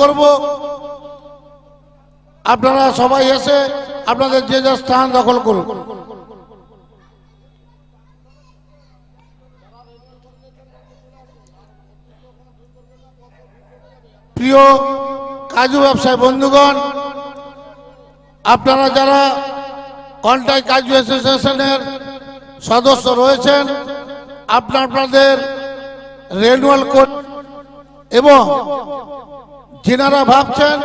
করব। আপনারা সবাই এসে আপনাদের যে যা স্থান দখল করুন। প্রিয় কাজু ব্যবসায়ী বন্ধুগণ, আপনারা যারা কন্টাই কাজু অ্যাসোসিয়েশনের সদস্য রয়েছেন, আপনার আপনাদের রেনুয়াল কোড এবং যিনারা ভাবছেন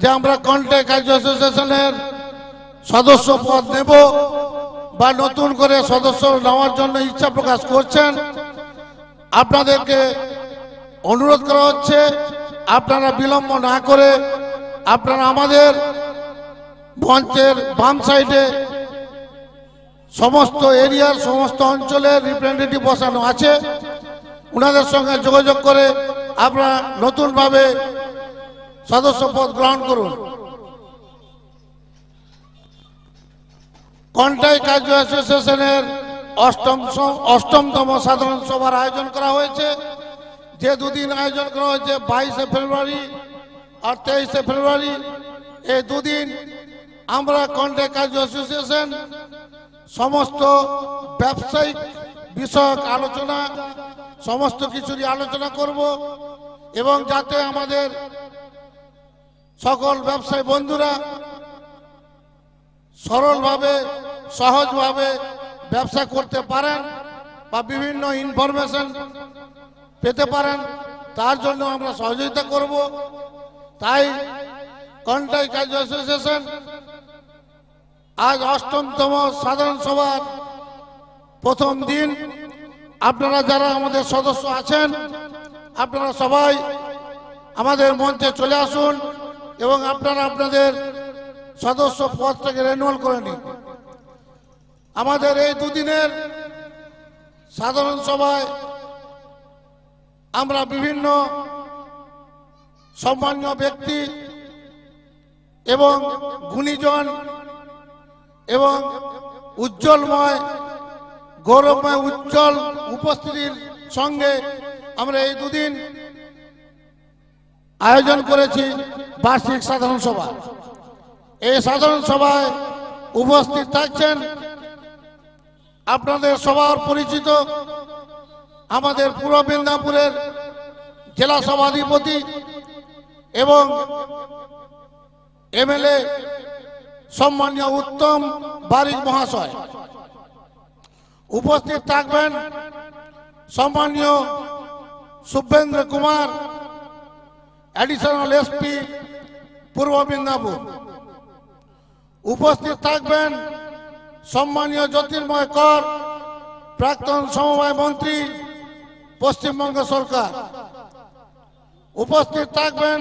যে আমরা কন্টাই কাজু অ্যাসোসিয়েশনের সদস্য পদ নেব বা নতুন করে সদস্য নেওয়ার জন্য ইচ্ছা প্রকাশ করছেন আপনাদেরকে অনুরোধ করা হচ্ছে আপনারা বিলম্ব না করে আপনারা আমাদের মঞ্চের বাম সাইডে সমস্ত এরিয়ার সমস্ত অঞ্চলের রিপ্রেজেন্টেটিভ বসানো আছে ওনাদের সঙ্গে যোগাযোগ করে আপনারা নতুনভাবে সদস্য পদ গ্রহণ করুন। কন্টাই কার্য অ্যাসোসিয়েশনের অষ্টম অষ্টমতম সাধারণ সভার আয়োজন করা হয়েছে। যে দুদিন আয়োজন করা হয়েছে, বাইশে ফেব্রুয়ারি আর তেইশে ফেব্রুয়ারি, এই দুদিন আমরা কন্টাই কার্য অ্যাসোসিয়েশন সমস্ত ব্যবসায়িক বিষয়ক আলোচনা, সমস্ত কিছুরই আলোচনা করব এবং যাতে আমাদের সকল ব্যবসায়ী বন্ধুরা, সরলভাবে, সহজভাবে ব্যবসা করতে পারেন বা বিভিন্ন ইনফরমেশন পেতে পারেন, তার জন্য আমরা সহযোগিতা করব। তাই কন্টাই কাজ অ্যাসোসিয়েশন আজ অষ্টমতম সাধারণ সভার প্রথম দিন। আপনারা যারা আমাদের সদস্য আছেন, আপনারা সবাই আমাদের মঞ্চে চলে আসুন। এবং আপনারা আপনাদের সদস্য পদটাকে রেনুয়াল করে নিন। আমাদের এই দুদিনের সাধারণ সভায় আমরা বিভিন্ন সম্মানীয় ব্যক্তি এবং গুণীজন এবং উজ্জ্বলময়, গৌরবময়, উজ্জ্বল উপস্থিতির সঙ্গে আমরা এই দুদিন আয়োজন করেছি বার্ষিক সাধারণ সভা। এই সাধারণ সভায় উপস্থিত থাকছেন আপনাদের সবার পরিচিত আমাদের পূর্ব মেদিনীপুরের জেলা সভাধিপতি এবং এমএলএ সম্মানীয় উত্তম বারিক মহাশয়। উপস্থিত থাকবেন সম্মানীয় শুভেন্দ্র কুমার অ্যাডিশনাল এসপি পূর্ব মেদিনীপুর উপস্থিত থাকবেন সম্মানীয় জ্যোতির্ময় কর প্রাক্তন সমবায় মন্ত্রী পশ্চিমবঙ্গ সরকার উপস্থিত থাকবেন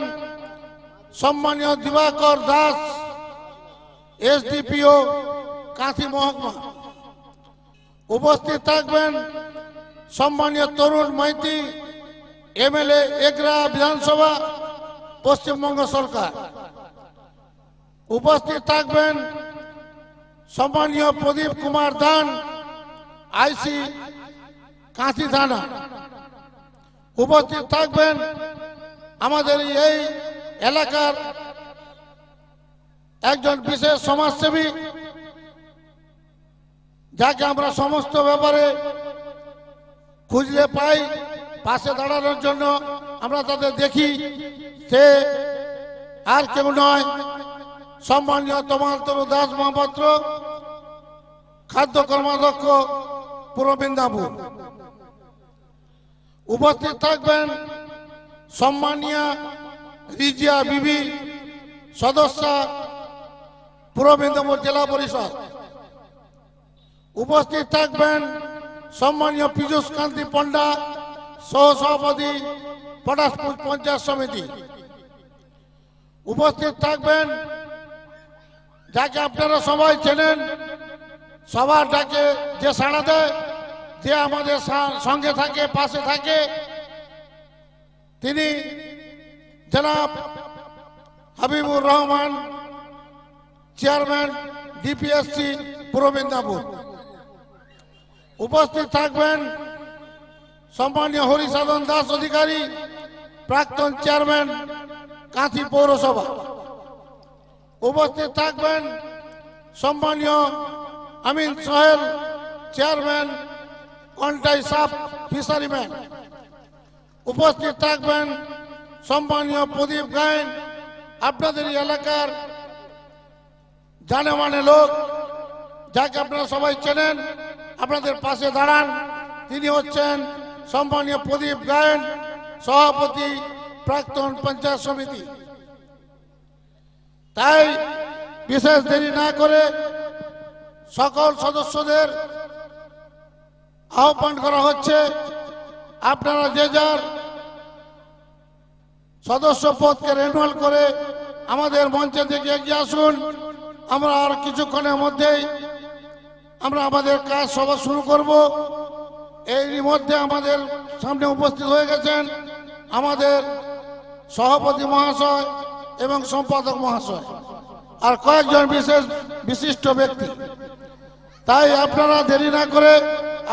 সম্মানীয় দিবাকর দাস এসডিপিও কাঁথি মহকুমা উপস্থিত থাকবেন সম্মানীয় তরুণ মাইতি এমএলএ এগরা বিধানসভা পশ্চিমবঙ্গ সরকার। উপস্থিত থাকবেন সম্মানীয় প্রদীপ কুমার দান, আইসি কাঁথি থানা। উপস্থিত থাকবেন আমাদের এই এলাকার একজন বিশেষ সমাজসেবী, যাকে আমরা সমস্ত ব্যাপারে খুঁজলে পাই, পাশে দাঁড়ানোর জন্য আমরা তাদের দেখি সে আর কেউ নয়। সম্মানীয় তমালতরু দাস মহাপাত্র খাদ্য কর্মাধ্যক্ষ পূর্ব উপস্থিত থাকবেন সম্মানীয় রিজিয়া বিবি সদস্য পূর্ব জেলা পরিষদ। উপস্থিত থাকবেন সম্মানীয় পীযুষ কান্তি পণ্ডা সহ সভাপতি পটাশপুর পঞ্চায়েত সমিতি। উপস্থিত থাকবেন। যাকে আপনারা সবাই চেনেন, সবার ডাকে যে সাড়া দেয়, যে আমাদের সঙ্গে থাকে, পাশে থাকে, তিনি জনাব হাবিবুর রহমান, চেয়ারম্যান ডিপিএসসি পূর্ব মেদিনীপুর। উপস্থিত থাকবেন সম্মানীয় হরিসাধন দাস অধিকারী প্রাক্তন চেয়ারম্যান কাঁথি পৌরসভা। উপস্থিত থাকবেন সম্মানীয় আমিন সোহেল, চেয়ারম্যান, কন্টাই সাপ ফিশারিম্যান উপস্থিত থাকবেন সম্মানীয় প্রদীপ গায়েন, আপনাদের এলাকার জানে মানে লোক, যাকে আপনারা সবাই চেনেন, আপনাদের পাশে দাঁড়ান। তিনি হচ্ছেন সম্মানীয় প্রদীপ গায়েন সভাপতি প্রাক্তন পঞ্চায়েত সমিতি। তাই বিশেষ দেরি না করে সকল সদস্যদের আহ্বান করা হচ্ছে, আপনারা যে যার সদস্য পদকে রেনুয়াল করে আমাদের মঞ্চে থেকে এগিয়ে আসুন। আমরা আর কিছুক্ষণের মধ্যেই আমরা আমাদের কাজ সভা শুরু করব। এর মধ্যে আমাদের সামনে উপস্থিত হয়ে গেছেন আমাদের সভাপতি মহাশয় এবং সম্পাদক মহাশয় আর কয়েকজন বিশেষ বিশিষ্ট ব্যক্তি। তাই আপনারা দেরি না করে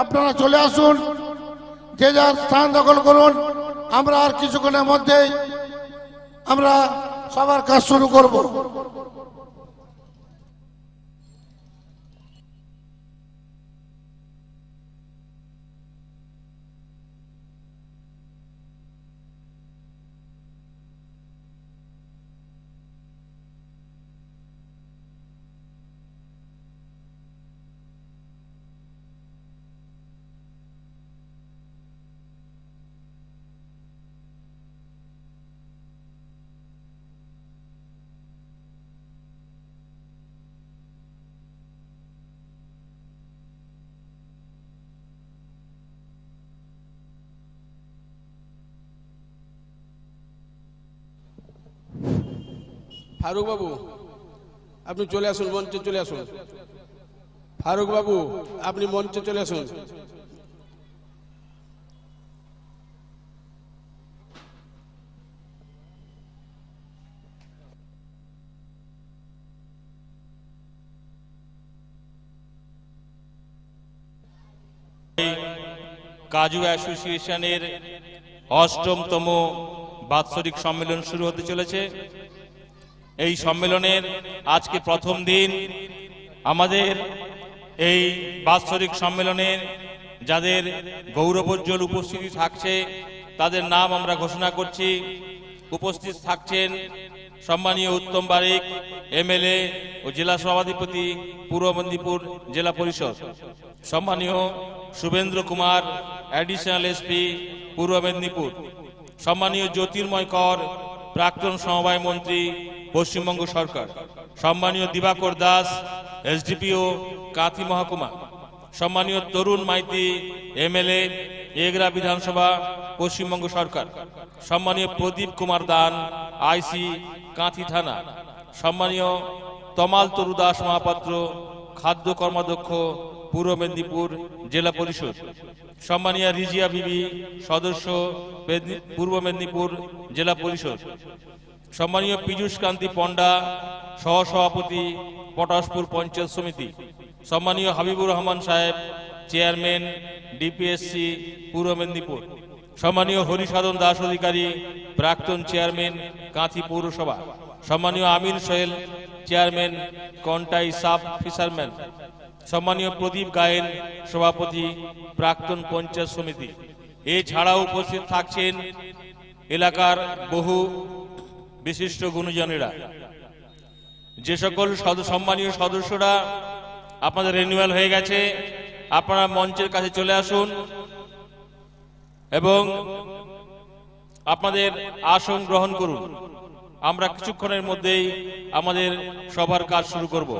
আপনারা চলে আসুন, যে যার স্থান দখল করুন। আমরা আর কিছুক্ষণের মধ্যেই আমরা সবার কাজ শুরু করব। ফারুক বাবু, আপনি চলে আসুন, মঞ্চে চলে আসুন। ফারুক বাবু, আপনি মঞ্চে চলে আসুন। কাজু অ্যাসোসিয়েশনের অষ্টমতম বাৎসরিক সম্মেলন শুরু হতে চলেছে। এই সম্মেলনের আজকে প্রথম দিন। আমাদের এই বাৎসরিক সম্মেলনের যাদের গৌরবোজ্জ্বল উপস্থিতি থাকছে, তাদের নাম আমরা ঘোষণা করছি। উপস্থিত থাকছেন সম্মানীয় উত্তম বারিক, এমএলএ ও জেলা সভাধিপতি, পূর্ব মেদিনীপুর জেলা পরিষদ। সম্মানীয় শুভেন্দ্র কুমার অ্যাডিশনাল এসপি পূর্ব মেদিনীপুর। সম্মানীয় জ্যোতির্ময় কর, প্রাক্তন সমবায় মন্ত্রী পশ্চিমবঙ্গ সরকার। সম্মানীয় দিবাকর দাস, এসডিপিও, কাথি মহকুমা। সম্মানীয় তরুণ মাইতি, এমএলএ, এগরা বিধানসভা, পশ্চিমবঙ্গ সরকার। সম্মানীয় প্রদীপ কুমার দান, আইসি, কাঁথি থানা। সম্মানীয় তমাল তরু দাস মহাপাত্র, খাদ্য কর্মাধ্যক্ষ, পূর্ব মেদিনীপুর জেলা পরিষদ। সম্মানীয় রিজিয়া বিবি, সদস্য পূর্ব মেদিনীপুর জেলা পরিষদ। সম্মানীয় পীযূষ কান্তি পণ্ডা, সহসভাপতি পটাশপুর পঞ্চায়েত সমিতি, সম্মানীয় হাবিবুর রহমান সাহেব, চেয়ারম্যান, ডিপিএসসি, পূর্ব মেদিনীপুর, সম্মানীয় হরিসাধন দাস অধিকারী, প্রাক্তন চেয়ারম্যান, কাঁথি পৌরসভা, সম্মানীয় Amir Sohel, chairman, Contai sub fisherman, সম্মানীয় প্রদীপ গায়েন, সভাপতি, প্রাক্তন পঞ্চায়েত সমিতি। এছাড়াও উপস্থিত থাকছেন এলাকার বহু বিশিষ্ট গুণজনেরা। যে সকল সম্মানীয় সদস্যরা, আপনাদের রেনুয়াল হয়ে গেছে, আপনারা মঞ্চের কাছে চলে আসুন এবং আপনাদের আসন গ্রহণ করুন। আমরা কিছুক্ষণের মধ্যেই আমাদের সবার কাজ শুরু করব।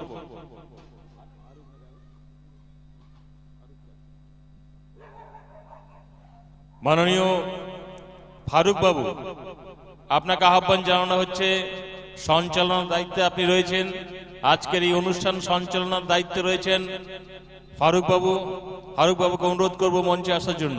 মাননীয় ফারুক বাবু আপনাকে আহ্বান জানানো হচ্ছে, সঞ্চালনার দায়িত্বে আপনি রয়েছেন। আজকের এই অনুষ্ঠান সঞ্চালনার দায়িত্বে রয়েছেন ফারুক বাবু ফারুক বাবুকে অনুরোধ করব মঞ্চে আসার জন্য।